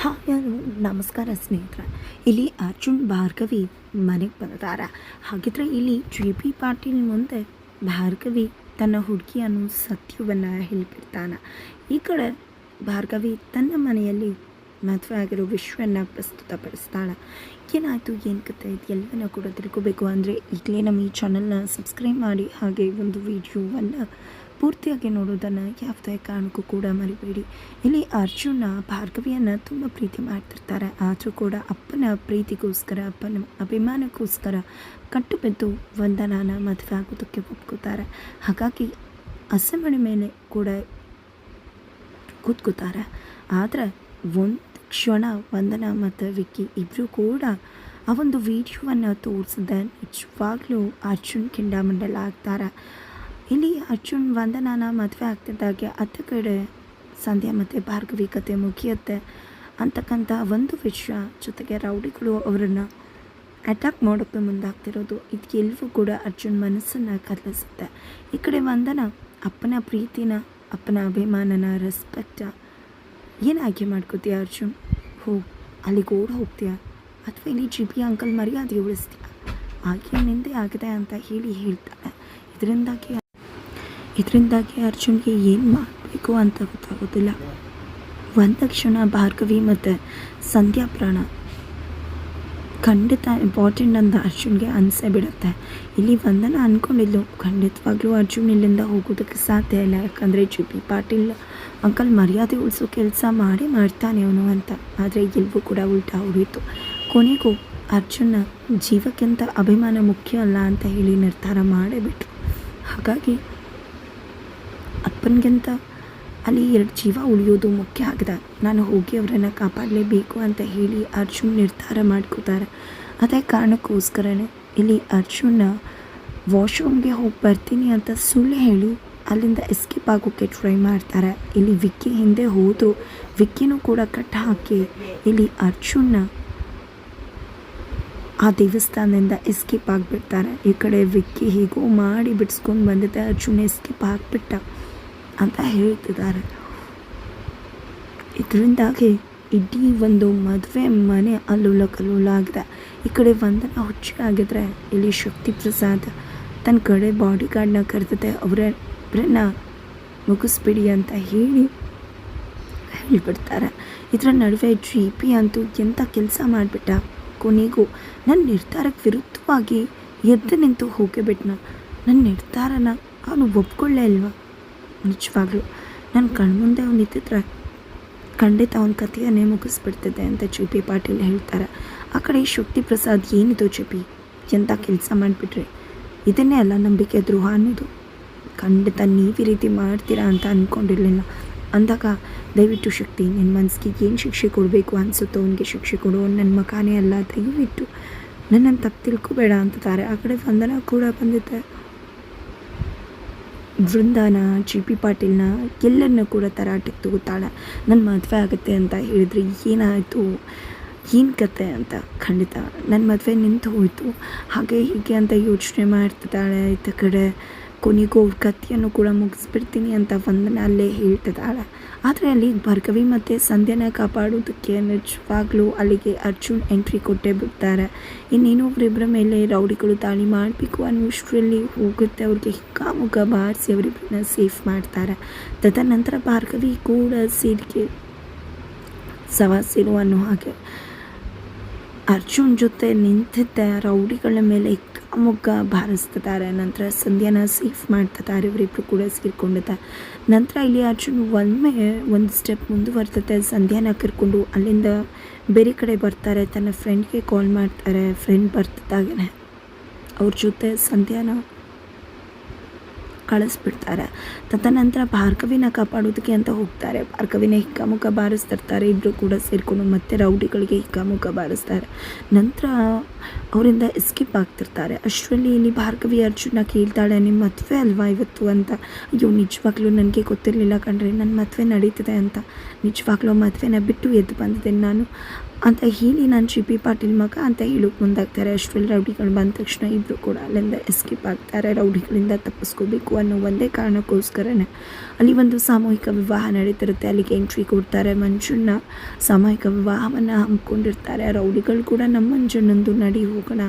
Hi ನಮಸ್ಕಾರ ಸ್ನೇಹಿತರೆ. ಇಲ್ಲಿ ಅರ್ಜುನ್ ಭಾರ್ಗವಿ ಮನೆಗೆ ಬಂದಾರ. ಹಾಗಿದ್ರೆ ಇಲ್ಲಿ ಜಿ ಪಿ ಪಾಟೀಲ್ ಮುಂದೆ ಭಾರ್ಗವಿ ತನ್ನ ಹುಡುಗಿಯನ್ನು ಸತ್ಯವನ್ನು ಹೇಳ್ಬಿಡ್ತಾನೆ. ಈ ಕಡೆ ಭಾರ್ಗವಿ ತನ್ನ ಮನೆಯಲ್ಲಿ ಮದುವೆ ಆಗಿರೋ ವಿಶ್ವವನ್ನು ಪ್ರಸ್ತುತಪಡಿಸ್ತಾಳೆ. ಏನಾಯಿತು, ಏನು ಕತೆ? ಎಲ್ಲವನ್ನ ಕೂಡ ತಿಳ್ಕೋಬೇಕು. ಅಂದರೆ ಈಗಲೇ ನಮ್ಮ ಈ ಚಾನಲ್ನ ಸಬ್ಸ್ಕ್ರೈಬ್ ಮಾಡಿ, ಹಾಗೆ ಒಂದು ವಿಡಿಯೋವನ್ನು ಪೂರ್ತಿಯಾಗಿ ನೋಡೋದನ್ನು ಯಾವುದೇ ಕಾರಣಕ್ಕೂ ಕೂಡ ಮರಿಬೇಡಿ. ಇಲ್ಲಿ ಅರ್ಜುನ ಭಾರ್ಗವಿಯನ್ನು ತುಂಬ ಪ್ರೀತಿ ಮಾಡ್ತಿರ್ತಾರೆ. ಆದರೂ ಕೂಡ ಅಪ್ಪನ ಪ್ರೀತಿಗೋಸ್ಕರ, ಅಪ್ಪನ ಅಭಿಮಾನಕ್ಕೋಸ್ಕರ ಕಟ್ಟು ಬಿದ್ದು ವಂದನಾನ ಮದುವೆ ಆಗೋದಕ್ಕೆ ಒಪ್ಕೋತಾರೆ. ಹಾಗಾಗಿ ಹಸೆಮಣೆ ಮೇಲೆ ಕೂಡ ಕೂತ್ಕೋತಾರೆ. ಆದರೆ ಒಂದು ಕ್ಷಣ ವಂದನ ಮತ್ತು ವಿಕ್ಕಿ ಇಬ್ಬರು ಕೂಡ ಆ ಒಂದು ವಿಡಿಯೋವನ್ನು ತೋರಿಸಿದ ನಿಜವಾಗ್ಲೂ ಅರ್ಜುನ್ ಕಿಂಡಾಮಂಡಲ ಆಗ್ತಾರೆ. ಇಲ್ಲಿ ಅರ್ಜುನ್ ವಂದನಾನ ಮದುವೆ ಆಗ್ತಿದ್ದಾಗೆ, ಅತ್ತ ಕಡೆ ಸಂಧ್ಯಾ ಮತ್ತು ಭಾರ್ಗವಿ ಕತೆ ಮುಗಿಯುತ್ತೆ ಅಂತಕ್ಕಂಥ ಒಂದು ವಿಷಯ ಜೊತೆಗೆ ರೌಡಿಗಳು ಅವರನ್ನು ಅಟ್ಯಾಕ್ ಮಾಡೋಕ್ಕೆ ಮುಂದಾಗ್ತಿರೋದು. ಇದು ಎಲ್ಲವೂ ಕೂಡ ಅರ್ಜುನ್ ಮನಸ್ಸನ್ನು ಕದಲಿಸುತ್ತೆ. ಈ ಕಡೆ ವಂದನ, ಅಪ್ಪನ ಪ್ರೀತಿನ, ಅಪ್ಪನ ಅಭಿಮಾನನ ರೆಸ್ಪೆಕ್ಟ ಏನು ಆಯ್ಕೆ ಮಾಡ್ಕೋತೀಯ ಅರ್ಜುನ್? ಹೋಗಿ ಅಲ್ಲಿಗೆ ಓಡ್ ಹೋಗ್ತೀಯ? ಅಥವಾ ಇಲ್ಲಿ ಜಿ ಪಿ ಅಂಕಲ್ ಮರ್ಯಾದೆ ಉಳಿಸ್ತೀಯ? ಆಕೆ ನಿಂದೆ ಆಗಿದೆ ಅಂತ ಹೇಳಿ ಹೇಳ್ತಾಳೆ. ಇದರಿಂದಾಗಿ ಇದರಿಂದಾಗಿ ಅರ್ಜುನ್ಗೆ ಏನು ಮಾಡಬೇಕು ಅಂತ ಗೊತ್ತಾಗೋದಿಲ್ಲ. ಒಂದು ಕ್ಷಣ ಭಾರ್ಗವಿ ಮತ್ತು ಸಂಧ್ಯಾ ಪ್ರಾಣ. ಖಂಡಿತ ಇಂಪಾರ್ಟೆಂಟ್ ಅಂತ ಅರ್ಜುನ್ಗೆ ಅನಿಸೇ ಬಿಡುತ್ತೆ. ಇಲ್ಲಿ ವಂದನ ಅಂದ್ಕೊಂಡಿದ್ದು ಖಂಡಿತವಾಗ್ಲೂ ಅರ್ಜುನ್ ಇಲ್ಲಿಂದ ಹೋಗೋದಕ್ಕೆ ಸಾಧ್ಯ ಇಲ್ಲ. ಯಾಕಂದರೆ ಜಿ ಪಾಟೀಲ್ ಅಂಕಲ್ ಮರ್ಯಾದೆ ಉಳಿಸೋ ಕೆಲಸ ಮಾಡಿ ಮಾಡ್ತಾನೆ ಅವನು ಅಂತ. ಆದರೆ ಎಲ್ಲವೂ ಕೂಡ ಉಲ್ಟಾ ಹೊಡೀತು ಕೊನೆಗೂ ಅರ್ಜುನ ಜೀವಕ್ಕಿಂತ ಅಭಿಮಾನ ಮುಖ್ಯ ಅಲ್ಲ ಅಂತ ಹೇಳಿ ನಿರ್ಧಾರ ಮಾಡೇ ಬಿಟ್ರು. ಹಾಗಾಗಿ ಅಪ್ಪನಿಗಿಂತ ಅಲ್ಲಿ ಎರಡು ಜೀವ ಉಳಿಯೋದು ಮುಖ್ಯ ಆಗಿದೆ. ನಾನು ಹೋಗಿ ಅವರನ್ನು ಕಾಪಾಡಲೇಬೇಕು ಅಂತ ಹೇಳಿ ಅರ್ಜುನ್ ನಿರ್ಧಾರ ಮಾಡ್ಕೋತಾರೆ. ಅದೇ ಕಾರಣಕ್ಕೋಸ್ಕರನೇ ಇಲ್ಲಿ ಅರ್ಜುನ ವಾಶ್ರೂಮ್ಗೆ ಹೋಗಿ ಬರ್ತೀನಿ ಅಂತ ಸುಳ್ಳು ಹೇಳಿ ಅಲ್ಲಿಂದ ಎಸ್ಕೇಪ್ ಆಗೋಕ್ಕೆ ಟ್ರೈ ಮಾಡ್ತಾರೆ. ಇಲ್ಲಿ ವಿಕ್ಕಿ ಹಿಂದೆ ಹೋದು, ವಿಕ್ಕಿನೂ ಕೂಡ ಕಟ್ ಹಾಕಿ ಇಲ್ಲಿ ಅರ್ಜುನ ಆ ದೇವಸ್ಥಾನದಿಂದ ಎಸ್ಕೇಪ್ ಆಗಿಬಿಡ್ತಾರೆ. ಈ ಕಡೆ ವಿಕ್ಕಿ ಹೀಗೋ ಮಾಡಿ ಬಿಡಿಸ್ಕೊಂಡು ಬಂದಿದ್ದೆ ಅರ್ಜುನ ಎಸ್ಕೇಪ್ ಆಗಿಬಿಟ್ಟ. ಅಂತ ಹೇಳ್ತಿದ್ದಾರೆ. ಇದರಿಂದಾಗಿ ಇಡೀ ಒಂದು ಮದುವೆ ಮನೆ ಅಲ್ಲೋಲ ಕಲ್ಲೋಲ ಆಗಿದೆ. ಈ ಕಡೆ ವಂದನ ಹುಚ್ಚಾಗಿದ್ರೆ ಇಲ್ಲಿ ಶಕ್ತಿ ಪ್ರಸಾದ್ ತನ್ನ ಕಡೆ ಬಾಡಿ ಗಾರ್ಡ್ನ ಕರೆದಿದೆ ಅವರನ್ನ ಮುಗಿಸ್ಬಿಡಿ ಅಂತ ಹೇಳಿ ಹೇಳ್ಬಿಡ್ತಾರೆ. ಇದರ ನಡುವೆ ಜಿ ಪಿ ಅಂತೂ ಎಂಥ ಕೆಲಸ ಮಾಡಿಬಿಟ್ಟ? ಕೊನೆಗೂ ನನ್ನ ನಿರ್ಧಾರಕ್ಕೆ ವಿರುದ್ಧವಾಗಿ ಎದ್ದು ನಿಂತು ಹೋಗಿಬಿಟ್ನ ನನ್ನ ನಿರ್ಧಾರನ ಅವನು ಒಪ್ಕೊಳ್ಳೇ ಇಲ್ವಾ? ನಿಜವಾಗ್ಲೂ ನನ್ನ ಕಣ್ಮುಂದೆ ಅವ್ನು ನಿಂತಿದ್ರೆ ಖಂಡಿತ ಅವನ ಕಥೆಯನ್ನೇ ಮುಗಿಸ್ಬಿಡ್ತಿದ್ದೆ ಅಂತ ಜಿ ಪಿ ಪಾಟೀಲ್ ಹೇಳ್ತಾರೆ. ಆ ಕಡೆ ಶಕ್ತಿ ಪ್ರಸಾದ್ ಏನಿದು ಜಿ ಪಿ ಎಂಥ ಕೆಲಸ ಮಾಡಿಬಿಟ್ರಿ? ಇದನ್ನೇ ಅಲ್ಲ ನಂಬಿಕೆ ದ್ರೋಹ ಅನ್ನೋದು. ಖಂಡಿತ ನೀವು ಈ ರೀತಿ ಮಾಡ್ತೀರಾ ಅಂತ ಅಂದ್ಕೊಂಡಿರಲಿಲ್ಲ ಅಂದಾಗ ದಯವಿಟ್ಟು ಶಕ್ತಿ ನಿನ್ನ ಮನಸ್ಸಿಗೆ ಏನು ಶಿಕ್ಷೆ ಕೊಡಬೇಕು ಅನಿಸುತ್ತೋ ಅವನಿಗೆ ಶಿಕ್ಷೆ ಕೊಡು. ನನ್ನ ಮಕಾನೇ ಅಲ್ಲ, ದಯವಿಟ್ಟು ನನ್ನನ್ನು ತಪ್ಪು ತಿಳ್ಕೊಬೇಡ ಅಂತಾರೆ ಆ ಕಡೆ ವಂದನ ಕೂಡ ಬಂದಿದ್ದೆ ವೃಂದಾನ ಜಿ ಪಿ ಪಾಟೀಲ್ನ ಎಲ್ಲರನ್ನ ಕೂಡ ತರಾಟೆಗೆ ತಗೋತಾಳೆ ನನ್ನ ಮದುವೆ ಆಗುತ್ತೆ ಅಂತ ಹೇಳಿದ್ರೆ ಏನಾಯಿತು? ಏನು ಕತೆ ಅಂತ? ಖಂಡಿತ. ನನ್ನ ಮದುವೆ ನಿಂತು ಹೋಯಿತು. ಹಾಗೆ ಹೀಗೆ ಅಂತ ಯೋಚನೆ ಮಾಡ್ತಿದ್ದಾಳೆ ಇತ್ತ ಕಡೆ? ಕೊನೆಗೂ ಅವ್ರ ಕಥೆಯನ್ನು ಕೂಡ ಮುಗಿಸ್ಬಿಡ್ತೀನಿ ಅಂತ ವಂದನ ಅಲ್ಲೇ ಹೇಳ್ತಿದ್ದಾಳೆ. ಆದರೆ ಅಲ್ಲಿ ಭಾರ್ಗವಿ ಮತ್ತು ಸಂಧ್ಯಾನ ಕಾಪಾಡೋದಕ್ಕೆ ನಿಜವಾಗ್ಲೂ ಅಲ್ಲಿಗೆ ಅರ್ಜುನ್ ಎಂಟ್ರಿ ಕೊಟ್ಟೇ ಬಿಡ್ತಾರೆ. ಇನ್ನೇನು ಅವರಿಬ್ಬರ ಮೇಲೆ ರೌಡಿಗಳು ದಾಳಿ ಮಾಡಬೇಕು ಅನ್ನೋಷ್ಟರಲ್ಲಿ ಹೋಗುತ್ತೆ. ಅವ್ರಿಗೆ ಹಿಕ್ಕಾಮುಖ ಬಾರಿಸಿ ಅವರಿಬ್ಬರನ್ನ ಸೇಫ್ ಮಾಡ್ತಾರೆ. ತದನಂತರ ಭಾರ್ಗವಿ ಕೂಡ ಸೀಟ್ಗೆ ಸವಾಸಿರು ಅನ್ನೋ ಹಾಗೆ ಅರ್ಜುನ್ ಜೊತೆ ನಿಂತಿದ್ದ ರೌಡಿಗಳ ಮೇಲೆ ಹಿಕ್ಕಾಮುಗ್ಗ ಬಾರಿಸ್ತಿದ್ದಾರೆ ನಂತರ ಸಂಧ್ಯಾನ ಸೇಫ್ ಮಾಡ್ತಿದ್ದಾರೆ ಇವರಿಬ್ಬರು ಕೂಡ ಸೇರ್ಕೊಂಡಿದ್ದಾರೆ ನಂತರ ಇಲ್ಲಿ ಅರ್ಜುನ್ ಒಮ್ಮೆ ಒಂದು ಸ್ಟೆಪ್ ಮುಂದುವರ್ತದೆ ಸಂಧ್ಯಾನ ಕರ್ಕೊಂಡು ಅಲ್ಲಿಂದ ಬೇರೆ ಕಡೆ ಬರ್ತಾರೆ. ತನ್ನ ಫ್ರೆಂಡ್ಗೆ ಕಾಲ್ ಮಾಡ್ತಾರೆ. ಫ್ರೆಂಡ್ ಬರ್ತಿದ್ದಾಗೇ ಅವ್ರ ಜೊತೆ ಸಂಧ್ಯಾನ ಕಳಿಸ್ಬಿಡ್ತಾರೆ. ತದನಂತರ ಭಾರ್ಗವಿನ ಕಾಪಾಡೋದಕ್ಕೆ ಅಂತ ಹೋಗ್ತಾರೆ. ಭಾರ್ಗವಿನ ಹಿಕ್ಕಾಮುಖ ಬಾರಿಸ್ತಿರ್ತಾರೆ. ಇಬ್ಬರು ಕೂಡ ಸೇರಿಕೊಂಡು ಮತ್ತೆ ರೌಡಿಗಳಿಗೆ ಹಿಕ್ಕಾಮುಖ ಬಾರಿಸ್ತಾರೆ. ನಂತರ ಅವರಿಂದ ಎಸ್ಕೇಪ್ ಆಗ್ತಿರ್ತಾರೆ. ಅಷ್ಟರಲ್ಲಿ ಇಲ್ಲಿ ಭಾರ್ಗವಿ ಅರ್ಜುನ ಕೇಳ್ತಾಳೆ ನಿಮ್ಮ ಮದುವೆ ಅಲ್ವಾ ಇವತ್ತು? ಅಂತ. ಅಯ್ಯೋ, ನಿಜವಾಗ್ಲೂ ನನಗೆ ಗೊತ್ತಿರಲಿಲ್ಲ ಕಣ್ರಿ. ನನ್ನ ಮದುವೆ ನಡೀತಿದೆ ಅಂತ. ನಿಜವಾಗ್ಲೂ ಮದುವೆನ ಬಿಟ್ಟು ಎದ್ದು ಬಂದಿದ್ದೇನೆ ನಾನು. ಅಂತ ಹೇಳಿ ನಾನು ಪಿ ಪಾಟೀಲ್ ಮಗ ಅಂತ ಹೇಳೋಕೆ ಮುಂದಾಗ್ತಾರೆ. ಅಷ್ಟರಲ್ಲಿ ರೌಡಿಗಳು ಬಂದ ತಕ್ಷಣ ಇಬ್ಬರು ಕೂಡ ಅಲ್ಲಿಂದ ಎಸ್ಕೇಪ್ ಆಗ್ತಾರೆ. ರೌಡಿಗಳಿಂದ ತಪ್ಪಿಸ್ಕೋಬೇಕು ಅನ್ನೋ ಒಂದೇ ಕಾರಣಕ್ಕೋಸ್ಕರನೇ ಅಲ್ಲಿ ಒಂದು ಸಾಮೂಹಿಕ ವಿವಾಹ ನಡೀತಿರುತ್ತೆ. ಅಲ್ಲಿಗೆ ಎಂಟ್ರಿ ಕೊಡ್ತಾರೆ. ಮಂಜುಣ್ಣ ಸಾಮೂಹಿಕ ವಿವಾಹವನ್ನು ಹಮ್ಮಿಕೊಂಡಿರ್ತಾರೆ. ರೌಡಿಗಳು ಕೂಡ ನಮ್ಮ ಮಂಜುಣ್ಣಂದು ನಡಿ ಹೋಗೋಣ.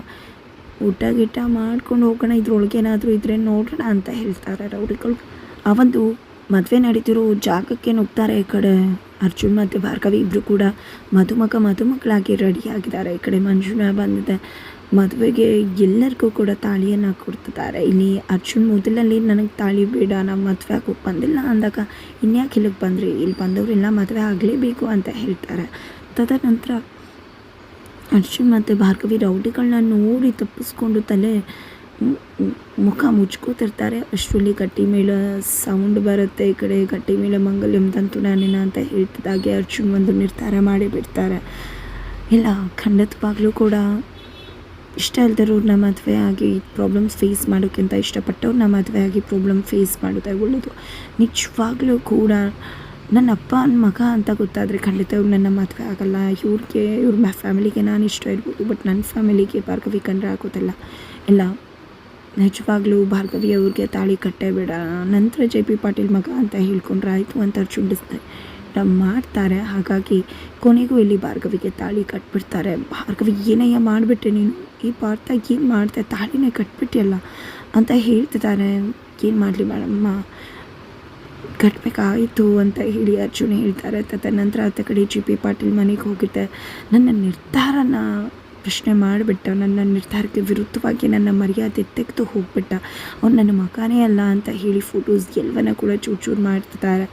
ಊಟ ಗೀಟ ಮಾಡ್ಕೊಂಡು ಹೋಗೋಣ. ಇದ್ರೊಳಗೆ ಏನಾದರೂ ಇದ್ರೆ ನೋಡೋಣ ಅಂತ ಹೇಳ್ತಾರೆ ರೌಡಿಗಳು. ಆ ಒಂದು ಮದುವೆ ನಡೀತಿರೋ ಜಾಗಕ್ಕೆ ನುಗ್ತಾರೆ ಈ ಕಡೆ. ಅರ್ಜುನ್ ಮತ್ತು ಭಾರ್ಗವಿ ಇಬ್ಬರು ಕೂಡ ಮದುಮಗ ಮದುಮಕ್ಕಳಾಗಿ ರೆಡಿ ಆಗಿದ್ದಾರೆ. ಈ ಕಡೆ ಮಂಜುನ ಬಂದಿದೆ. ಮದುವೆಗೆ ಎಲ್ಲರಿಗೂ ಕೂಡ ತಾಳಿಯನ್ನು ಕೊಡ್ತಿದ್ದಾರೆ. ಇಲ್ಲಿ ಅರ್ಜುನ್ ಮೊದಲಲ್ಲಿ, ನನಗೆ ತಾಳಿ ಬೇಡ ನಾವು ಮದುವೆ ಆಗೋಕೆ ಬಂದಿಲ್ಲ ಅಂದಾಗ, ಇನ್ಯಾಕೆ ಇಲ್ಲಿಗೆ ಬಂದ್ರಿ? ಇಲ್ಲಿ ಬಂದವರೆಲ್ಲ, ಮದುವೆ ಆಗಲೇಬೇಕು ಅಂತ ಹೇಳ್ತಾರೆ. ತದನಂತರ ಅರ್ಜುನ್ ಮತ್ತು ಭಾರ್ಗವಿ ರೌಡಿಗಳನ್ನ ನೋಡಿ ತಪ್ಪಿಸ್ಕೊಂಡು ತಲೆ ಮುಖ ಮುಚ್ಕೋತಿರ್ತಾರೆ. ಅಷ್ಟರಲ್ಲಿ ಗಟ್ಟಿ ಮೇಳ ಸೌಂಡ್ ಬರುತ್ತೆ ಈ ಕಡೆ. ಗಟ್ಟಿ ಮೇಳ ಮಂಗಲ್ಯಂ ತಂತು ನಾನೇನ ಅಂತ ಹೇಳ್ತಿದ್ದಾಗೆ ಅರ್ಜುನ್ ಒಂದು ನಿರ್ಧಾರ ಮಾಡಿ ಬಿಡ್ತಾರೆ. ಇಲ್ಲ ಖಂಡಿತವಾಗ್ಲೂ ಕೂಡ ಇಷ್ಟ ಇಲ್ದಿರೋರ್ನ ಮದುವೆ ಆಗಿ ಪ್ರಾಬ್ಲಮ್ಸ್ ಫೇಸ್ ಮಾಡೋಕ್ಕಿಂತ ಇಷ್ಟಪಟ್ಟವ್ರನ್ನ ಮದುವೆ ಆಗಿ ಪ್ರಾಬ್ಲಮ್ ಫೇಸ್ ಮಾಡೋದೇ ಒಳ್ಳೆಯದು ನಿಜವಾಗ್ಲೂ ಕೂಡ ನನ್ನ ಅಪ್ಪ ನನ್ನ ಮಗ ಅಂತ ಗೊತ್ತಾದರೆ ಖಂಡಿತ ಇವ್ರು ನನ್ನ ಮದುವೆ ಆಗಲ್ಲ. ಇವ್ರಿಗೆ, ಇವ್ರ ಫ್ಯಾಮಿಲಿಗೆ ನಾನು ಇಷ್ಟ ಇರ್ಬೋದು ಬಟ್ ನನ್ನ ಫ್ಯಾಮಿಲಿಗೆ ಭಾರ್ಗವಿ ಕಂಡ್ರೆ ಆಗೋದಿಲ್ಲ. ಇಲ್ಲ ನಿಜವಾಗ್ಲೂ ಭಾರ್ಗವಿ ಅವ್ರಿಗೆ ತಾಳಿ ಕಟ್ಟೇ ಬೇಡ ನಂತರ ಜೆ ಪಿ ಪಾಟೀಲ್ ಮಗ ಅಂತ ಹೇಳ್ಕೊಂಡ್ರೆ ಆಯಿತು ಅಂತ ಅರ್ಜುನ್ ಮಾಡ್ತಾರೆ. ಹಾಗಾಗಿ ಕೊನೆಗೂ ಇಲ್ಲಿ ಭಾರ್ಗವಿಗೆ ತಾಳಿ ಕಟ್ಬಿಡ್ತಾರೆ. ಭಾರ್ಗವಿ, ಏನಯ್ಯ ಮಾಡಿಬಿಟ್ಟೆ ನೀನು? ಈ ಪಾರ್ಥ ಏನು ಮಾಡ್ತೆ? ತಾಳಿನೇ ಕಟ್ಬಿಟ್ಟಿಯಲ್ಲ ಅಂತ ಹೇಳ್ತಿದ್ದಾರೆ. ಏನು ಮಾಡಲಿ ಮೇಡಮ್ಮ? ಕಟ್ಟಬೇಕಾಯಿತು ಅಂತ ಹೇಳಿ ಅರ್ಜುನ್ ಹೇಳ್ತಾರೆ. ತದನಂತರ ಆತ ಕಡೆ ಜಿ ಪಿ ಪಾಟೀಲ್ ಮನೆಗೆ ಹೋಗಿದ್ದೆ. ನನ್ನ ನಿರ್ಧಾರನ ಪ್ರಶ್ನೆ ಮಾಡಿಬಿಟ್ಟ. ನನ್ನ ನಿರ್ಧಾರಕ್ಕೆ ವಿರುದ್ಧವಾಗಿ ನನ್ನ ಮರ್ಯಾದೆ ತೆಗೆದು ಹೋಗ್ಬಿಟ್ಟ. ಅವ್ನು ನನ್ನ ಮಗನೇ ಅಲ್ಲ ಅಂತ ಹೇಳಿ ಫೋಟೋಸ್ ಎಲ್ಲವನ್ನ ಕೂಡ ಚೂರು ಚೂರು ಮಾಡ್ತಿದ್ದಾರೆ.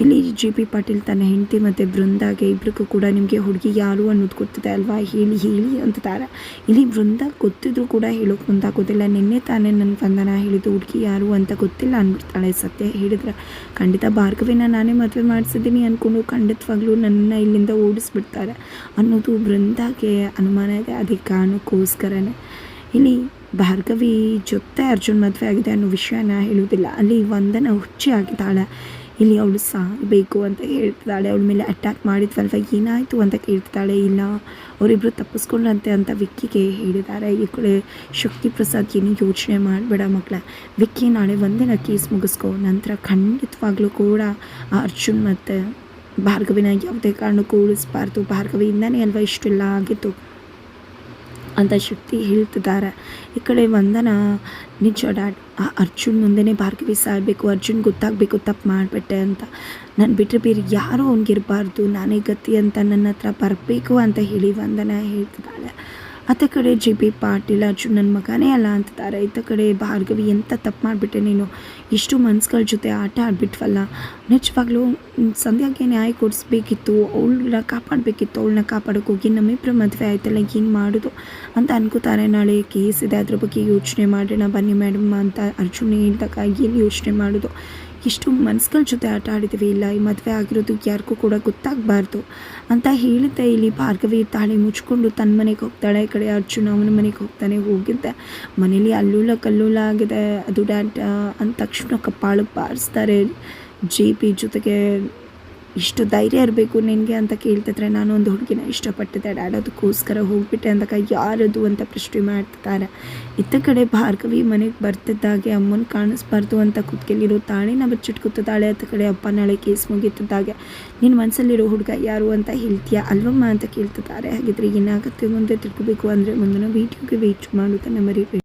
ಇಲ್ಲಿ ಜಿ ಪಿ ಪಾಟೀಲ್ ತನ್ನ ಹೆಂಡತಿ ಮತ್ತು ಬೃಂದಾಗೆ ಇಬ್ಬರಿಗೂ ಕೂಡ ನಿಮಗೆ ಹುಡುಗಿ ಯಾರು ಅನ್ನೋದು ಗೊತ್ತಿದೆ ಅಲ್ವಾ? ಹೇಳಿ ಹೇಳಿ ಅಂತಾರೆ ಇಲ್ಲಿ ಬೃಂದ ಗೊತ್ತಿದ್ರೂ ಕೂಡ ಹೇಳೋಕೆ ಮುಂದಾಗೋದಿಲ್ಲ. ನಿನ್ನೆ ತಾನೇ ನನ್ನ ಬಂಧನ ಹೇಳಿದ್ದು ಹುಡುಗಿ ಯಾರು ಅಂತ ಗೊತ್ತಿಲ್ಲ ಅಂದ್ಬಿಡ್ತಾಳೆ ಸತ್ಯ. ಹೇಳಿದ್ರೆ, ಖಂಡಿತ ಭಾರ್ಗವಿನ ನಾನೇ ಮದುವೆ ಮಾಡಿಸಿದ್ದೀನಿ ಅಂದ್ಕೊಂಡು ಖಂಡಿತವಾಗ್ಲೂ ನನ್ನ ಇಲ್ಲಿಂದ ಓಡಿಸ್ಬಿಡ್ತಾರೆ ಅನ್ನೋದು ಬೃಂದಾಗೆ ಅನುಮಾನ ಇದೆ. ಅದಕ್ಕೆ ಕಾರಣಕ್ಕೋಸ್ಕರನೇ. ಇಲ್ಲಿ ಭಾರ್ಗವಿ ಜೊತೆ ಅರ್ಜುನ್ ಮದುವೆ ಆಗಿದೆ ಅನ್ನೋ ವಿಷಯನ ಹೇಳುವುದಿಲ್ಲ ಅಲ್ಲಿ ವಂದನ ಹುಚ್ಚಿ ಆಗಿದ್ದಾಳೆ. ಇಲ್ಲಿ ಅವಳು ಸಾಯಬೇಕು ಅಂತ ಹೇಳ್ತಿದ್ದಾಳೆ. ಅವಳ ಮೇಲೆ ಅಟ್ಯಾಕ್ ಮಾಡಿದ್ವಲ್ವ ಏನಾಯಿತು ಅಂತ ಕೇಳ್ತಿದ್ದಾಳೆ. ಇಲ್ಲ ಅವರಿಬ್ಬರು ತಪ್ಪಿಸ್ಕೊಂಡ್ರಂತೆ ಅಂತ ವಿಕ್ಕಿಗೆ ಹೇಳಿದ್ದಾರೆ. ಈ ಕಡೆ ಶಕ್ತಿ ಪ್ರಸಾದ್ ಏನು ಯೋಚನೆ ಮಾಡಬೇಡ ಮಕ್ಕಳ ವಿಕ್ಕಿ ನಾಳೆ ಒಂದಿನ ಕೇಸ್ ಮುಗಿಸ್ಕೊ. ನಂತರ ಖಂಡಿತವಾಗ್ಲೂ ಕೂಡ ಅರ್ಜುನ್ ಮತ್ತು ಭಾರ್ಗವಿನ ಯಾವುದೇ ಕಾರಣಕ್ಕೂ ಉಳಿಸ್ಬಾರ್ದು. ಭಾರ್ಗವಿಯಿಂದನೇ ಅಲ್ವಾ ಇಷ್ಟೆಲ್ಲ ಆಗಿತ್ತು ಅಂತ ಶಕ್ತಿ ಹೇಳ್ತಿದ್ದಾರೆ. ಈ ಕಡೆ ವಂದನ, ನಿಜ ಡ್ಯಾಡ್, ಆ ಅರ್ಜುನ್ ಮುಂದೆನೇ ಭಾರ್ಗವಿ ಸಾಯಬೇಕು, ಅರ್ಜುನ್ ಗೊತ್ತಾಗಬೇಕು, ತಪ್ಪು ಮಾಡಿಬಿಟ್ಟೆ ಅಂತ. ನಾನು ಬಿಟ್ಟರೆ ಬೇರೆ ಯಾರೂ ಅವ್ನಿಗಿರಬಾರ್ದು ನಾನೇ ಗತಿ ಅಂತ ನನ್ನ ಹತ್ರ ಬರಬೇಕು ಅಂತ ಹೇಳಿ ವಂದನ ಹೇಳ್ತಿದ್ದಾಳೆ. ಆತ ಕಡೆ ಜಿ ಬಿ ಪಾಟೀಲ್ ಅರ್ಜುನ್ ನನ್ನ ಮಗನೇ ಅಲ್ಲ ಅಂತಿದ್ದಾರೆ ಈತ ಕಡೆ ಭಾರ್ಗವಿ ಎಂಥ ತಪ್ಪು ಮಾಡಿಬಿಟ್ಟೆ ನೀನು? ಇಷ್ಟು ಮನ್ಸುಗಳ ಜೊತೆ ಆಟ ಆಡ್ಬಿಟ್ವಲ್ಲ? ನಿಜವಾಗ್ಲೂ ಸಂಧ್ಯಾಗೆ ನ್ಯಾಯ ಕೊಡಿಸ್ಬೇಕಿತ್ತು, ಅವಳನ್ನ ಕಾಪಾಡಬೇಕಿತ್ತು, ಅವಳನ್ನ ಕಾಪಾಡೋಕೆ ಹೋಗಿ ನಮ್ಮಿಬ್ಬರ ಮದುವೆ ಆಯ್ತಲ್ಲ, ಏನು ಮಾಡೋದು ಅಂತ ಅನ್ಕೋತಾರೆ. ನಾಳೆ ಕೇಸ್ ಇದೆ, ಅದ್ರ ಬಗ್ಗೆ ಯೋಚನೆ ಮಾಡೋಣ, ಬನ್ನಿ ಮೇಡಮ್ ಅಂತ ಅರ್ಜುನ್ ಹೇಳ್ದಾಗ ಏನು ಯೋಚನೆ ಮಾಡೋದು? ಇಷ್ಟು ಮನ್ಸುಗಳ ಜೊತೆ ಆಟ ಆಡಿದ್ದೀವಿ ಇಲ್ಲ, ಈ ಮದುವೆ ಆಗಿರೋದು ಯಾರಿಗೂ ಕೂಡ ಗೊತ್ತಾಗಬಾರ್ದು ಅಂತ ಹೇಳಿದ್ದೆ ಇಲ್ಲಿ ಭಾರ್ಗವಿ ತಾಳಿ ಮುಚ್ಕೊಂಡು ತನ್ನ ಮನೆಗೆ ಹೋಗ್ತಾಳೆ. ಈ ಕಡೆ ಅರ್ಜುನ ಅವನ ಮನೆಗೆ ಹೋಗ್ತಾನೆ. ಹೋಗಿದ್ದೆ. ಮನೇಲಿ ಅಲ್ಲೂಲ ಕಲ್ಲೂಲ ಆಗಿದೆ. ಅದು ಡ್ಯಾಡ್ ಅಂದ ತಕ್ಷಣ ಕಪ್ಪಾಳು ಬಾರಿಸ್ತಾರೆ. ಜೆ ಪಿ ಜೊತೆಗೆ ಇಷ್ಟು ಧೈರ್ಯ ಇರಬೇಕು ನಿನಗೆ ಅಂತ ಕೇಳ್ತಿದ್ರೆ ನಾನು ಒಂದು ಹುಡುಗಿನ ಇಷ್ಟಪಟ್ಟಿದ್ದೆ. ಡ್ಯಾಡ್ ಅದಕ್ಕೋಸ್ಕರ ಹೋಗ್ಬಿಟ್ಟೆ ಅಂದಾಗ ಯಾರದು ಅಂತ ಪ್ರಶ್ನೆ ಮಾಡ್ತಿದ್ದಾರೆ ಇತ್ತ ಕಡೆ ಭಾರ್ಗವಿ ಮನೆಗೆ ಬರ್ತಿದ್ದಾಗೆ, ಅಮ್ಮನ ಕಾಣಿಸ್ಬಾರ್ದು ಅಂತ ಕುತ್ಕೆಲಿರೋ ತಾಳಿನ ಬಚ್ಚಿಟ್ಕೊತಿದ್ದಾಳೆ ಅತ್ತ ಕಡೆ ಅಪ್ಪ ನಾಳೆ ಕೇಸ್ ಮುಗೀತಿದ್ದಾಗೆ ನಿನ್ನ ಮನಸ್ಸಲ್ಲಿರೋ ಹುಡುಗ ಯಾರು ಅಂತ ಹೇಳ್ತೀಯಾ? ಅಲ್ವಮ್ಮ? ಅಂತ ಕೇಳ್ತಿದ್ದಾರೆ. ಹಾಗಿದ್ರೆ ಏನಾಗುತ್ತೆ? ಮುಂದೆ ತಿಳ್ಕೊಬೇಕು ಅಂದರೆ ಮುಂದಿನ ವೀಡಿಯೋಗೆ ವೇಟ್ ಮಾಡೋದನ್ನು ಮರಿಬೇಡಿ.